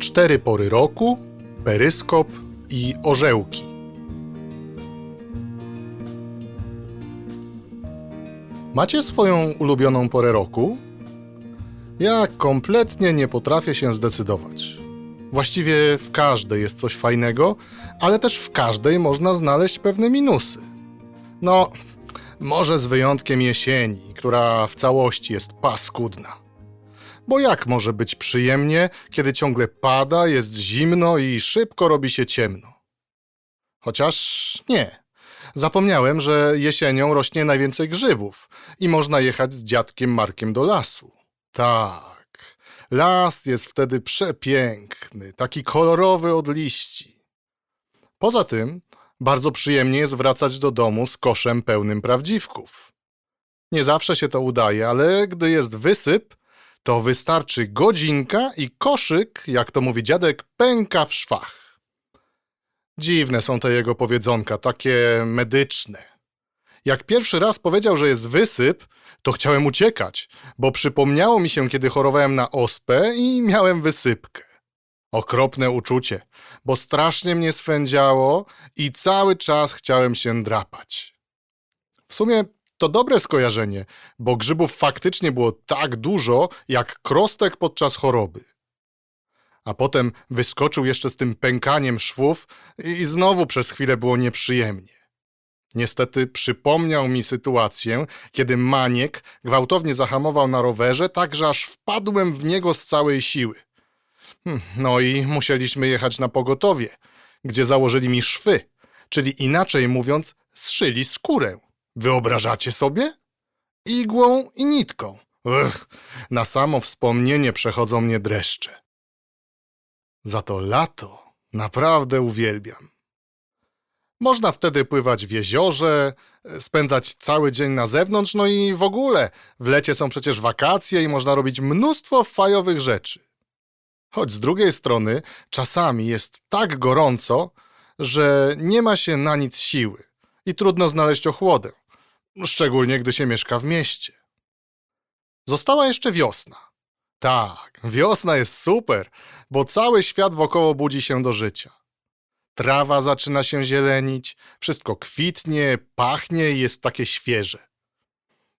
cztery pory roku, peryskop i orzełki. Macie swoją ulubioną porę roku? Ja kompletnie nie potrafię się zdecydować. Właściwie w każdej jest coś fajnego, ale też w każdej można znaleźć pewne minusy. No, może z wyjątkiem jesieni, która w całości jest paskudna. Bo jak może być przyjemnie, kiedy ciągle pada, jest zimno i szybko robi się ciemno? Chociaż nie. Zapomniałem, że jesienią rośnie najwięcej grzybów i można jechać z dziadkiem Markiem do lasu. Tak, las jest wtedy przepiękny, taki kolorowy od liści. Poza tym, bardzo przyjemnie jest wracać do domu z koszem pełnym prawdziwków. Nie zawsze się to udaje, ale gdy jest wysyp, to wystarczy godzinka i koszyk, jak to mówi dziadek, pęka w szwach. Dziwne są te jego powiedzonka, takie medyczne. Jak pierwszy raz powiedział, że jest wysyp, to chciałem uciekać, bo przypomniało mi się, kiedy chorowałem na ospę i miałem wysypkę. Okropne uczucie, bo strasznie mnie swędziało i cały czas chciałem się drapać. W sumie to dobre skojarzenie, bo grzybów faktycznie było tak dużo, jak krostek podczas choroby. A potem wyskoczył jeszcze z tym pękaniem szwów i znowu przez chwilę było nieprzyjemnie. Niestety przypomniał mi sytuację, kiedy Maniek gwałtownie zahamował na rowerze, tak że aż wpadłem w niego z całej siły. Hm, No i musieliśmy jechać na pogotowie, gdzie założyli mi szwy, czyli inaczej mówiąc, zszyli skórę. Wyobrażacie sobie? Igłą i nitką. Ugh, na samo wspomnienie przechodzą mnie dreszcze. Za to lato naprawdę uwielbiam. Można wtedy pływać w jeziorze, spędzać cały dzień na zewnątrz, no i w ogóle w lecie są przecież wakacje i można robić mnóstwo fajowych rzeczy. Choć z drugiej strony czasami jest tak gorąco, że nie ma się na nic siły i trudno znaleźć ochłodę, szczególnie gdy się mieszka w mieście. Została jeszcze wiosna. Tak, wiosna jest super, bo cały świat wokoło budzi się do życia. Trawa zaczyna się zielenić, wszystko kwitnie, pachnie i jest takie świeże.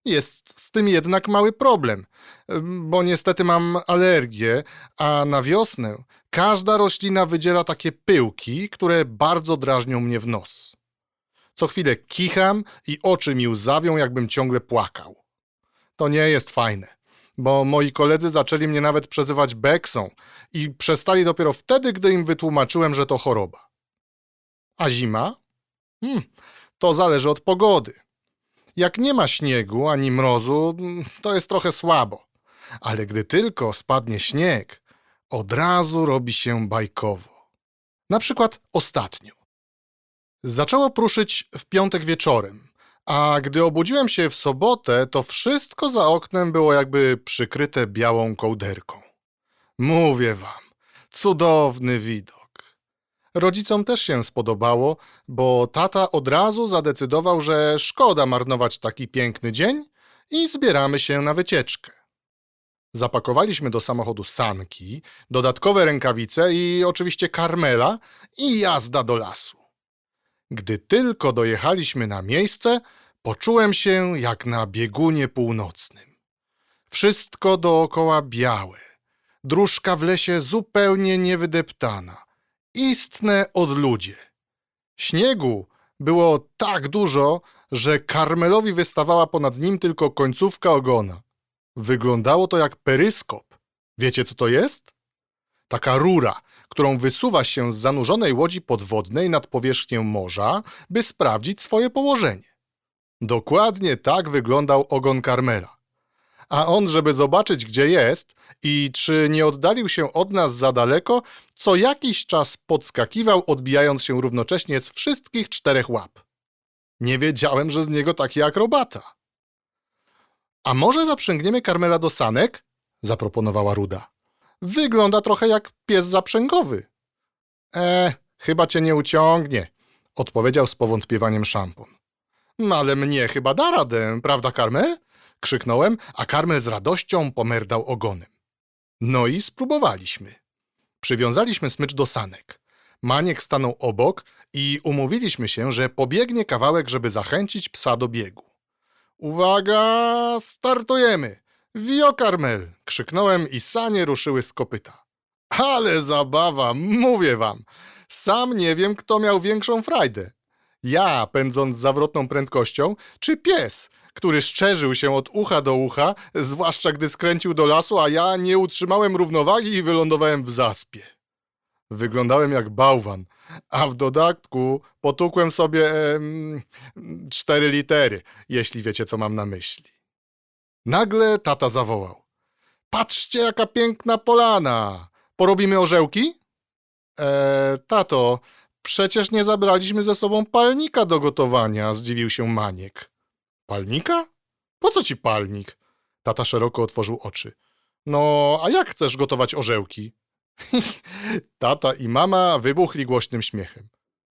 Jest z tym jednak mały problem, bo niestety mam alergię, a na wiosnę każda roślina wydziela takie pyłki, które bardzo drażnią mnie w nos. Co chwilę kicham i oczy mi łzawią, jakbym ciągle płakał. To nie jest fajne, bo moi koledzy zaczęli mnie nawet przezywać Beksą i przestali dopiero wtedy, gdy im wytłumaczyłem, że to choroba. A zima? Hmm, to zależy od pogody. Jak nie ma śniegu ani mrozu, mm, to jest trochę słabo. Ale gdy tylko spadnie śnieg, od razu robi się bajkowo. Na przykład ostatnio. Zaczęło pruszyć w piątek wieczorem, a gdy obudziłem się w sobotę, to wszystko za oknem było jakby przykryte białą kołderką. Mówię wam, cudowny widok. Rodzicom też się spodobało, bo tata od razu zadecydował, że szkoda marnować taki piękny dzień i zbieramy się na wycieczkę. Zapakowaliśmy do samochodu sanki, dodatkowe rękawice i oczywiście karmela i jazda do lasu. Gdy tylko dojechaliśmy na miejsce, poczułem się jak na biegunie północnym. Wszystko dookoła białe, dróżka w lesie zupełnie niewydeptana, istne odludzie. Śniegu było tak dużo, że karmelowi wystawała ponad nim tylko końcówka ogona. Wyglądało to jak peryskop. Wiecie, co to jest? Taka rura, którą wysuwa się z zanurzonej łodzi podwodnej nad powierzchnię morza, by sprawdzić swoje położenie. Dokładnie tak wyglądał ogon Karmela. A on, żeby zobaczyć, gdzie jest i czy nie oddalił się od nas za daleko, co jakiś czas podskakiwał, odbijając się równocześnie z wszystkich czterech łap. Nie wiedziałem, że z niego taki akrobata. A może zaprzęgniemy Karmela do sanek? zaproponowała Ruda. Wygląda trochę jak pies zaprzęgowy. E, chyba cię nie uciągnie, odpowiedział z powątpiewaniem szampon. Ale mnie chyba da radę, prawda, Karmel? Krzyknąłem, a Karmel z radością pomerdał ogonem. No i spróbowaliśmy. Przywiązaliśmy smycz do sanek. Maniek stanął obok i umówiliśmy się, że pobiegnie kawałek, żeby zachęcić psa do biegu. Uwaga, startujemy! Wio Karmel! krzyknąłem i sanie ruszyły z kopyta. Ale zabawa, mówię wam. Sam nie wiem, kto miał większą frajdę. Ja, pędząc zawrotną prędkością, czy pies, który szczerzył się od ucha do ucha, zwłaszcza gdy skręcił do lasu, a ja nie utrzymałem równowagi i wylądowałem w zaspie. Wyglądałem jak bałwan, a w dodatku potukłem sobie em, cztery litery, jeśli wiecie, co mam na myśli. Nagle tata zawołał. Patrzcie, jaka piękna polana! Porobimy orzełki? Eee, tato, przecież nie zabraliśmy ze sobą palnika do gotowania, zdziwił się Maniek. Palnika? Po co ci palnik? Tata szeroko otworzył oczy. No, a jak chcesz gotować orzełki? Tata i mama wybuchli głośnym śmiechem.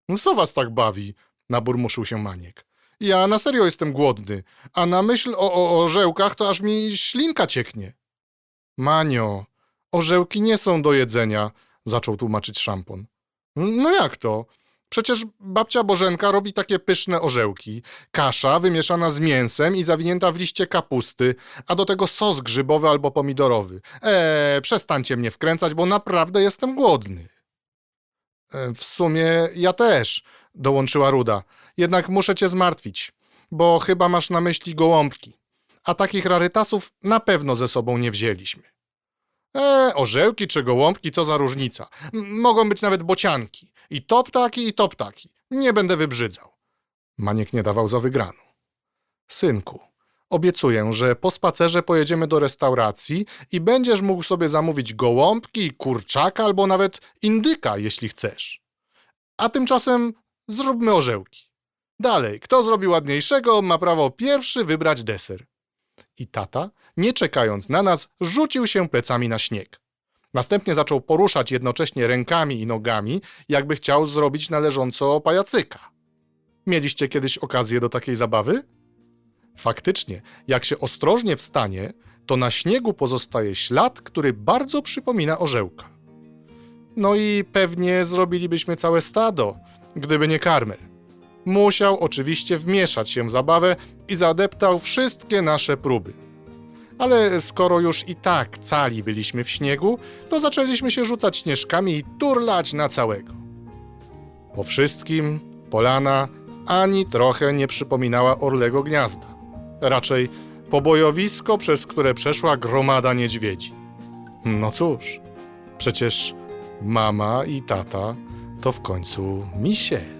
No co was tak bawi? Naburmuszył się Maniek. Ja na serio jestem głodny, a na myśl o, o orzełkach to aż mi ślinka cieknie. Manio, orzełki nie są do jedzenia, zaczął tłumaczyć szampon. No jak to? Przecież babcia Bożenka robi takie pyszne orzełki. Kasza wymieszana z mięsem i zawinięta w liście kapusty, a do tego sos grzybowy albo pomidorowy. Eee, przestańcie mnie wkręcać, bo naprawdę jestem głodny. E, w sumie ja też, dołączyła Ruda. Jednak muszę cię zmartwić, bo chyba masz na myśli gołąbki. A takich rarytasów na pewno ze sobą nie wzięliśmy. E, orzełki czy gołąbki, co za różnica. M- mogą być nawet bocianki. I to ptaki, i to ptaki. Nie będę wybrzydzał. Maniek nie dawał za wygraną. Synku, obiecuję, że po spacerze pojedziemy do restauracji i będziesz mógł sobie zamówić gołąbki, kurczaka albo nawet indyka, jeśli chcesz. A tymczasem zróbmy orzełki. Dalej, kto zrobi ładniejszego, ma prawo pierwszy wybrać deser. I tata, nie czekając na nas, rzucił się plecami na śnieg. Następnie zaczął poruszać jednocześnie rękami i nogami, jakby chciał zrobić należąco pajacyka. Mieliście kiedyś okazję do takiej zabawy? Faktycznie, jak się ostrożnie wstanie, to na śniegu pozostaje ślad, który bardzo przypomina orzełka. No i pewnie zrobilibyśmy całe stado, gdyby nie Karmel. Musiał oczywiście wmieszać się w zabawę i zadeptał wszystkie nasze próby. Ale skoro już i tak cali byliśmy w śniegu, to zaczęliśmy się rzucać śnieżkami i turlać na całego. Po wszystkim polana ani trochę nie przypominała orlego gniazda. Raczej pobojowisko, przez które przeszła gromada niedźwiedzi. No cóż, przecież mama i tata to w końcu misie.